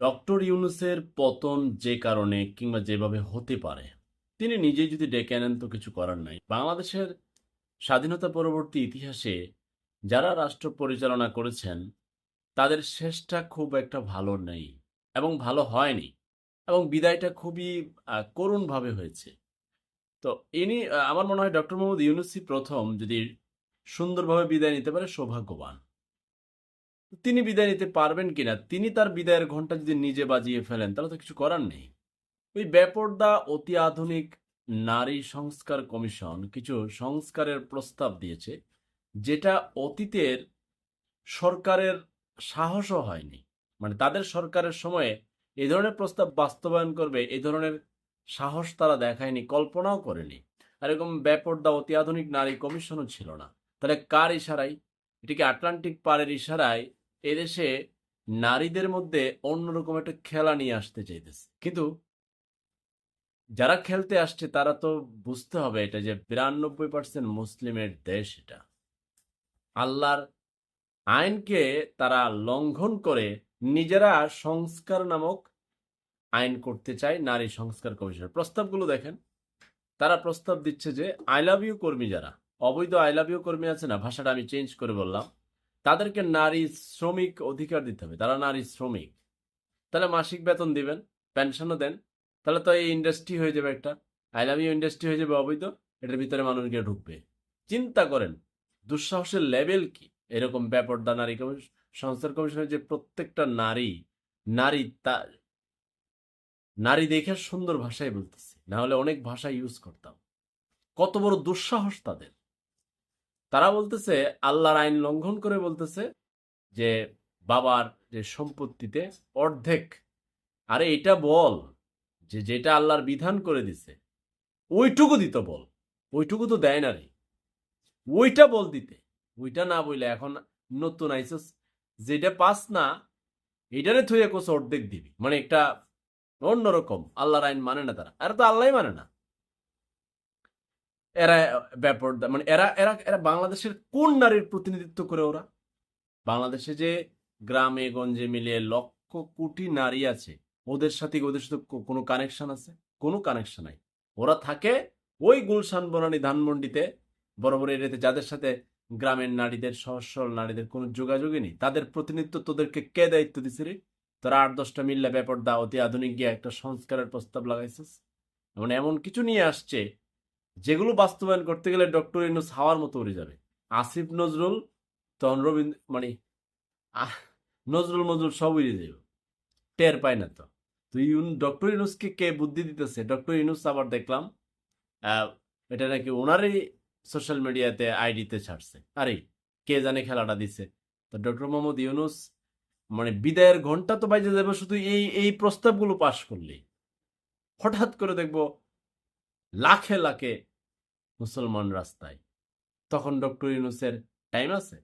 Doctor ইউনুসের পতন যে কারণে কিংবা যেভাবে হতে পারে, তিনি নিজেই যদি ডেকে আনেন তো কিছু করার নাই। বাংলাদেশের স্বাধীনতা পরবর্তী ইতিহাসে যারা রাষ্ট্র পরিচালনা করেছেন, তাদের শেষটা খুব একটা ভালো নেই এবং ভালো হয়নি এবং বিদায়টা খুবই করুণভাবে হয়েছে। তো ইনি আমার মনে হয় ডক্টর মোহাম্মদ ইউনুসই প্রথম যদি সুন্দরভাবে বিদায় নিতে পারে, সৌভাগ্যবান। তিনি বিদায় নিতে পারবেন কিনা? তিনি তার বিদায়ের ঘণ্টা যদি নিজে বাজিয়ে ফেলেন, তাহলে তো কিছু করার নেই। ওই বেপর্দা, অতি আধুনিক নারী সংস্কার কমিশন কিছু সংস্কারের প্রস্তাব দিয়েছে, যেটা অতীতের সরকারের সাহসও হয়নি। মানে তাদের সরকারের সময়ে এই ধরনের প্রস্তাব বাস্তবায়ন করবে এই ধরনের সাহস তারা দেখায়নি, কল্পনাও করেনি। আর এরকম বেপর্দা, অতি আধুনিক নারী কমিশনও ছিল না। তাহলে কার ইশারায়? এটিকে আটলান্টিক পাড়ের ইশারায় এদেশে নারীদের মধ্যে অন্যরকম একটা খেলা নিয়ে আসতে চাইতেছে। কিন্তু যারা খেলতে আসছে, তারা তো বুঝতে হবে এটা যে বিরানব্বই পার্সেন্ট মুসলিমের দেশ এটা। আল্লাহর আইনকে তারা লঙ্ঘন করে নিজেরা সংস্কার নামক আইন করতে চায় নারী সংস্কার কমিশনের প্রস্তাবগুলো দেখেন। তারা প্রস্তাব দিচ্ছে যে আই লাভ ইউ কর্মী যারা। অবৈধ আই লাভ ইউ কর্মী আছে না? ভাষাটা আমি চেঞ্জ করে বললাম। তাদেরকে নারী শ্রমিক অধিকার দিতে হবে। তারা নারী শ্রমিক। তাহলে মাসিক বেতন দিবেন, পেনশনও দেন। তাহলে তো এই ইন্ডাস্ট্রি হয়ে যাবে একটা। আই লাভ ইন্ডাস্ট্রি হয়ে যাবে অবৈধ, এটার ভিতরে মানুষ গিয়ে ঢুকবে। চিন্তা করেন, দুঃসাহসের লেভেল কি? এরকম ব্যাপারটা নারী কমিশন সংস্থার কমিশনের যে প্রত্যেকটা নারী নারী তা, নারী দেখে সুন্দর ভাষায় বলতেছে। না হলে অনেক ভাষা ইউজ করতাম। কত বড় দুঃসাহস তাদের। তারা বলতেছে, আল্লাহর আইন লঙ্ঘন করে বলতেছে যে বাবার যে সম্পত্তিতে অর্ধেক। আরে এটা বল যে যেটা আল্লাহর বিধান করে দিছে, ওইটুকু দিত বল, ওইটুকু তো দেয় না রে। ওইটা বল দিতে, ওইটা না বইলে এখন নতুন আইসস যেটা পাস না, এটারে থুয়ে কোস অর্ধেক দিবি। মানে একটা অন্যরকম, আল্লাহর আইন মানে না তারা। এরা তো আল্লাহ মানে না। এরা ব্যাপার মানে এরা এরা এরা বাংলাদেশের কোন নারীর প্রতিনিধিত্ব করে ওরা? বাংলাদেশে যে গ্রামে গঞ্জে মিলিয়ে লক্ষ কোটি নারী আছে, ওদের সাথে ওদের সাথে কোনো কানেকশন আছে? কোনো কানেকশন নাই। ওরা থাকে ওই গুলশান, বনানী, ধানমন্ডিতে বড় বড় এরিয়াতে, যাদের সাথে গ্রামের নারীদের, সহজ সরল নারীদের কোনো যোগাযোগই নেই। তাদের প্রতিনিধিত্ব তোদেরকে কে দায়িত্ব দিছে রে? তোরা আট, দশটা মিল্লা ব্যাপার দা অতি আধুনিক গিয়ে একটা সংস্কারের প্রস্তাব লাগাইছিস। এমন এমন কিছু নিয়ে আসছে যেগুলো বাস্তবায়ন করতে গেলে ডক্টর ইনুস হাওয়ার মতো উড়ে যাবে। আসিফ, নজরুল, তখন রবীন্দ্র মানে নজরুল, মজরুল সব উড়ে যাবে টের পায় না তো। তো ইউন, ডক্টর ইনুসকে কে বুদ্ধি দিতেছে? ডক্টর ইনুস আবার দেখলাম এটা নাকি ওনারই সোশ্যাল মিডিয়াতে আইডিতে ছাড়ছে। আরে, কে জানে খেলাটা দিছে? তো ডক্টর মোহাম্মদ ইউনুস মানে বিদায়ের ঘণ্টা তো বাজে যাবে শুধু এই এই প্রস্তাবগুলো পাশ করলেই। হঠাৎ করে দেখব, লাখে লাখে মুসলমান রাস্তায়। তখন ডক্টর ইউনুসের টাইম আছে।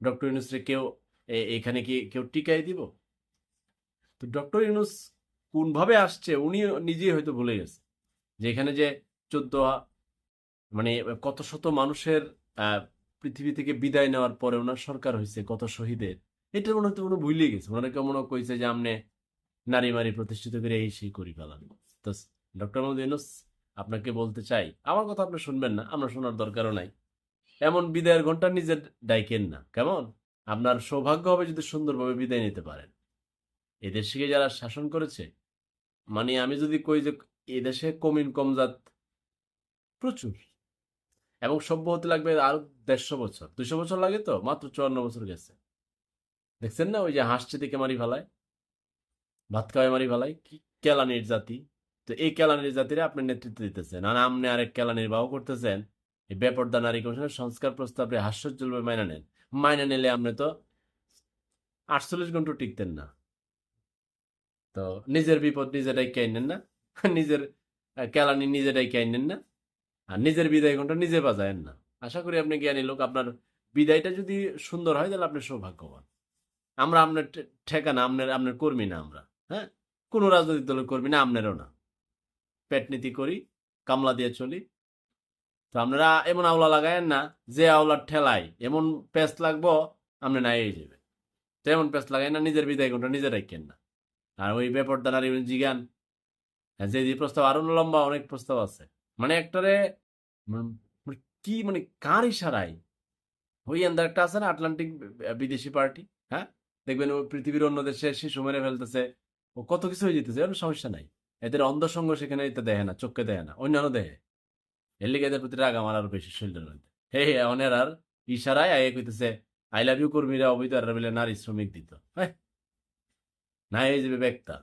ডক্টর ইউনুসরে কেউ এখানে কি কেউ টিকাই দিব? তো ডক্টর ইউনুস কোনভাবে আসছে, উনি নিজেই হয়তো ভুলে গেছে। যে এখানে যে চোদ্দ মানে কত শত মানুষের পৃথিবী থেকে বিদায় নেওয়ার পরে ওনার সরকার হয়েছে কত শহীদের। এটা মনে হয়তো উনি ভুলে গেছে। ওনারা কেমন কইছে যে আমনে নারী মারি প্রতিষ্ঠিত করে এই সেই করি ফেলান তো ডক্টর মোহাম্মদ ইউনুস আপনাকে বলতে চাই, আমার কথা আপনি শুনবেন না, আমরা শোনার দরকারও নাই। এমন বিদায়ের ঘণ্টা নিজের ডাইকেন না, কেমন? আপনার সৌভাগ্য হবে যদি সুন্দরভাবে বিদায় নিতে পারেন। এদেশকে যারা শাসন করেছে মানে আমি যদি কই যে এদেশে কমিন কমজাত প্রচুর, এবং সভ্য হতে লাগবে আরও দেড়শো বছর দুশো বছর লাগে তো, মাত্র চুয়ান্ন বছর গেছে। দেখছেন না ওই যে হাসছে দিকে মারি ফেলায়? ভাত খাওয়ায় মারি ফেলায়? কি কেলানির জাতি তো এই কেলানির জাতিরে আপনি নেতৃত্ব দিতেছেন। আর আপনি আরেক কেলা নির্বাহ করতেছেন। এই বেপর্দা নারী কমিশনের সংস্কার প্রস্তাবে হাস্যজ্জ্বলভাবে মাইনা নেন। মাইনা নিলে আপনি তো আটচল্লিশ ঘণ্টা টিকতেন না। তো নিজের বিপদ নিজেরাই কে নেন না। নিজের কেলানি নিজেরাই কে নেন না। আর নিজের বিদায় ঘণ্টা নিজে বাজায়েন না। আশা করি আপনি জ্ঞানী লোক, আপনার বিদায়টা যদি সুন্দর হয়, তাহলে আপনি সৌভাগ্যবান। আমরা আপনার ঠেকানা আপনার আপনার কর্মী না আমরা। হ্যাঁ? কোনো রাজনৈতিক দলের কর্মী না আপনারও না। পেট নীতি করি কামলা দিয়ে চলি। তো আপনারা এমন আওলা লাগায়েন না যে আওলার ঠেলাই এমন পেস্ট লাগবো আপনি নাই যাবে তো এমন পেস্ট লাগাই না নিজের বিদায় ঘণ্টা নিজে রাখেন না। আর ওই ব্যাপারটা নারী জিগান হ্যাঁ, যে যে প্রস্তাব আরও লম্বা অনেক প্রস্তাব আছে। মানে একটারে মানে কি মানে কার ইশারায়? ওই আন্দার একটা আছে না আটলান্টিক বিদেশি পার্টি হ্যাঁ? দেখবেন পৃথিবীর অন্য দেশে শিশু মেরে ফেলতেছে ও কত কিছু হয়ে যেতেছে সমস্যা নাই। এদের অন্ধসঙ্গ সেখানে এটা দেয় না, চোখকে দেয় না, অন্যান্য দেহে। এর লিগে এদের প্রতি রাগ আমার আরও বেশি শরীরের মধ্যে। হে হে, অনের আর ইশারায় আয়ে কইতেছে আই লাভ ইউ কর্মীরা অবৈধ আর নারী শ্রমিক দিত। হ্যাঁ না, এই যে ব্যক্তা